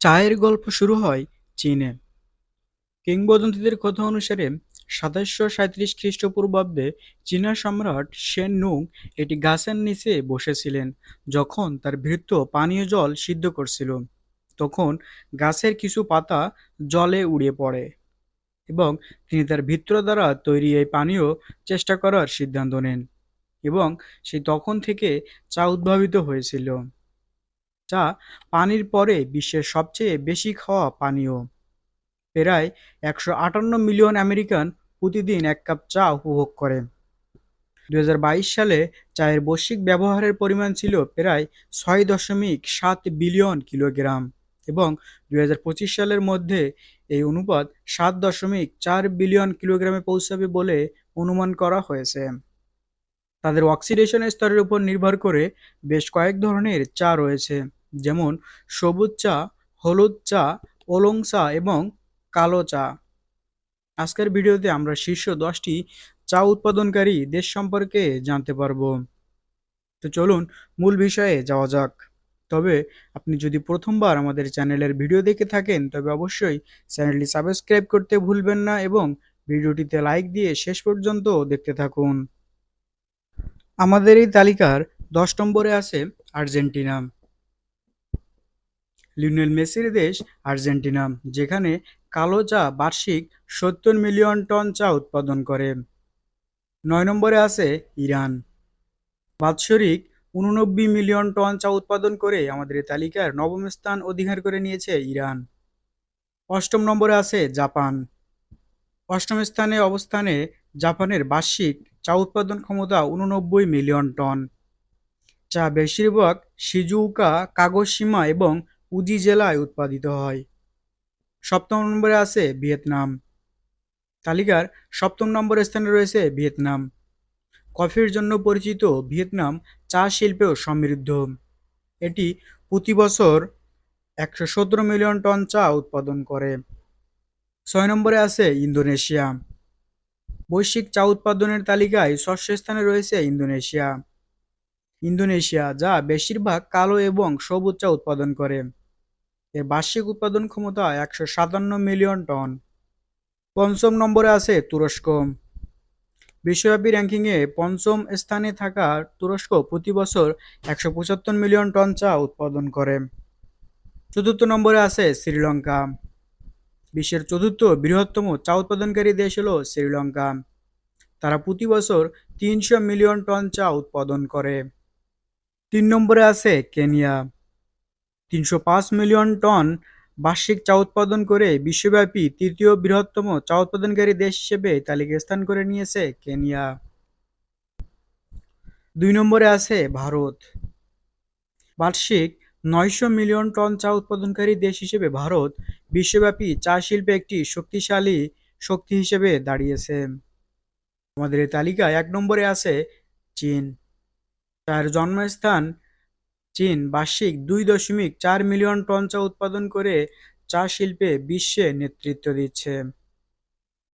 চায়ের গল্প শুরু হয় চীনে। কিংবদন্তিদের কথা অনুসারে সাতাশশো সাঁইত্রিশ খ্রিস্টপূর্বাব্দে চীনা সম্রাট শেন নুং একটি গাছের নিচে বসেছিলেন যখন তার ভৃত্য পানীয় জল সিদ্ধ করছিল। তখন গাছের কিছু পাতা জলে উড়ে পড়ে এবং তিনি তার ভৃত্য দ্বারা তৈরি এই পানীয় চেষ্টা করার সিদ্ধান্ত নেন এবং সেই তখন থেকে চা উদ্ভাবিত হয়েছিল। চা পানির পরে বিশ্বের সবচেয়ে বেশি খাওয়া পানীয়। প্রায় একশো আটান্ন মিলিয়ন আমেরিকান প্রতিদিন এক কাপ চা উপভোগ করে। দুই হাজার বাইশ সালে চায়ের বৈশ্বিক ব্যবহারের পরিমাণ ছিল প্রায় ছয় দশমিক সাত বিলিয়ন কিলোগ্রাম এবং দু হাজার পঁচিশ সালের মধ্যে এই অনুপাত সাত দশমিক চার বিলিয়ন কিলোগ্রামে পৌঁছাবে বলে অনুমান করা হয়েছে। তাদের অক্সিডেশন স্তরের উপর নির্ভর করে বেশ কয়েক ধরনের চা রয়েছে যেমন সবুজ চা, হলুদ চা, ওলং চা এবং কালো চা। আজকের ভিডিওতে আমরা শীর্ষ দশটি চা উৎপাদনকারী দেশ সম্পর্কে জানতে পারব। তো চলুন মূল বিষয়ে যাওয়া যাক। তবে আপনি যদি প্রথমবার আমাদের চ্যানেলের ভিডিও দেখে থাকেন, তবে অবশ্যই চ্যানেলটি সাবস্ক্রাইব করতে ভুলবেন না এবং ভিডিওটিতে লাইক দিয়ে শেষ পর্যন্ত দেখতে থাকুন। আমাদের এই তালিকার দশ নম্বরে আছে আর্জেন্টিনা। লিওনেল মেসির দেশ আর্জেন্টিনা, যেখানে কালো চা বার্ষিক সত্তর মিলিয়ন টন চা উৎপাদন করে। নয় নম্বরে আছে ইরান। বাৎসরিক উননব্বই মিলিয়ন টন চা উৎপাদন করে আমাদের তালিকার নবম স্থান অধিকার করে নিয়েছে ইরান। অষ্টম নম্বরে আছে জাপান। অষ্টম স্থানে অবস্থানে জাপানের বার্ষিক চা উৎপাদন ক্ষমতা উননব্বই মিলিয়ন টন। চা বেশিরভাগ সিজুওকা কাগোশিমা এবং উজি জেলায় উৎপাদিত হয়। সপ্তম নম্বরে আছে ভিয়েতনাম। তালিকার সপ্তম নম্বর স্থানে রয়েছে ভিয়েতনাম। কফির জন্য পরিচিত ভিয়েতনাম চা শিল্পেও সমৃদ্ধ। এটি প্রতি বছর একশো সতেরো মিলিয়ন টন চা উৎপাদন করে। ছয় নম্বরে আছে ইন্দোনেশিয়া। বৈশ্বিক চা উৎপাদনের তালিকায় ষষ্ঠ স্থানে রয়েছে ইন্দোনেশিয়া। ইন্দোনেশিয়া, যা বেশিরভাগ কালো এবং সবুজ চা উৎপাদন করে। এর বার্ষিক উৎপাদন ক্ষমতা একশো সাতান্ন মিলিয়ন টন। পঞ্চম নম্বরে আছে তুরস্ক। বিশ্বব্যাপী র্যাঙ্কিংয়ে পঞ্চম স্থানে থাকা তুরস্ক প্রতি বছর একশো পঁচাত্তর মিলিয়ন টন চা উৎপাদন করে। চতুর্থ নম্বরে আছে শ্রীলঙ্কা। বিশ্বের চতুর্থ বৃহত্তম চা উৎপাদনকারী দেশ হল শ্রীলঙ্কা। তারা প্রতি বছর তিনশো মিলিয়ন টন চা উৎপাদন করে। তিন নম্বরে আছে কেনিয়া। তিনশো পাঁচ মিলিয়ন টন বার্ষিক চা উৎপাদন করে বিশ্বব্যাপী তৃতীয় বৃহত্তম চা উৎপাদনকারী দেশ হিসেবে তালিকায় স্থান করে নিয়েছে কেনিয়া। দুই নম্বরে আছে ভারত। বার্ষিক নয়শো মিলিয়ন টন চা উৎপাদনকারী দেশ হিসেবে ভারত বিশ্বব্যাপী চা শিল্পে একটি শক্তিশালী শক্তি হিসেবে দাঁড়িয়েছে। আমাদের এই তালিকায় এক নম্বরে আছে চীন। চার জন্মস্থান চীন বার্ষিক দুই দশমিক চার মিলিয়ন টন চা উৎপাদন করে চা শিল্পে বিশ্বে নেতৃত্ব দিচ্ছে।